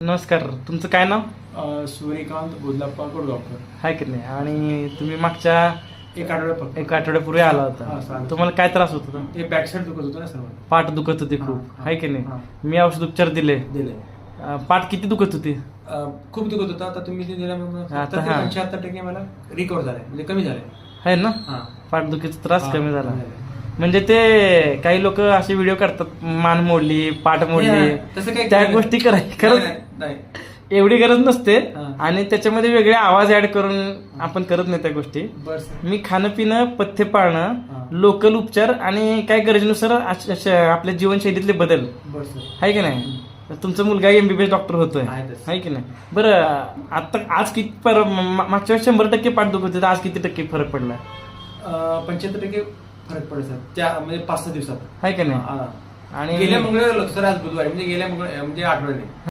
नमस्कार तुमचं काय नाव? सूर्यकांत बुदलाप्पा गोडगावकर हाय की नाही? आणि तुम्ही मागच्या एक आठवड्या फक्त. एक आठवड्यापूर्वी आला हा, होता चालेल. तुम्हाला काय त्रास होत होता? ते बॅक साईड दुखत होतं ना सर्व. पाठ दुखत होती खूप. हाय की नाही. मी औषध उपचार दिले. दिले. अं, पाठ किती दुखत होती? अ, खूप दुखत होता. आता तुम्ही ते दिल्यामुळे आता हा. पंच्याहत्तर टक्के मला रिकवर झालंय म्हणजे कमी झालंय आहे ना? हा. पाठ दुखीचा त्रास हा, कमी झाला. म्हणजे ते काही लोक असे व्हिडिओ करतात मान मोडली पाठ मोडली. तसं काही त्या गोष्टी. कराय खरंच. एवढी गरज नसते. आणि त्याच्यामध्ये वेगळे आवाज ऍड करून आपण करत नाही त्या गोष्टी. मी खाणं पिणं पथ्य. पाळणं लोकल उपचार आणि काय गरजेनुसार आपल्या जीवनशैलीतले बदल. आहे की नाही? तुमचा मुलगा एमबीबीएस डॉक्टर होतोय. आहे की नाही? बरं आता आज किती मागच्या वेळेस शंभर टक्के पाठ दुखत आज किती टक्के फरक पडला? पंच्याहत्तर टक्के फरक पडेल सर त्या म्हणजे पाच सहा दिवसात. आहे की नाही. आणि गेल्या मंगळवारी सर आज बुधवारी म्हणजे गेल्या मंगळ म्हणजे आठवड्याने.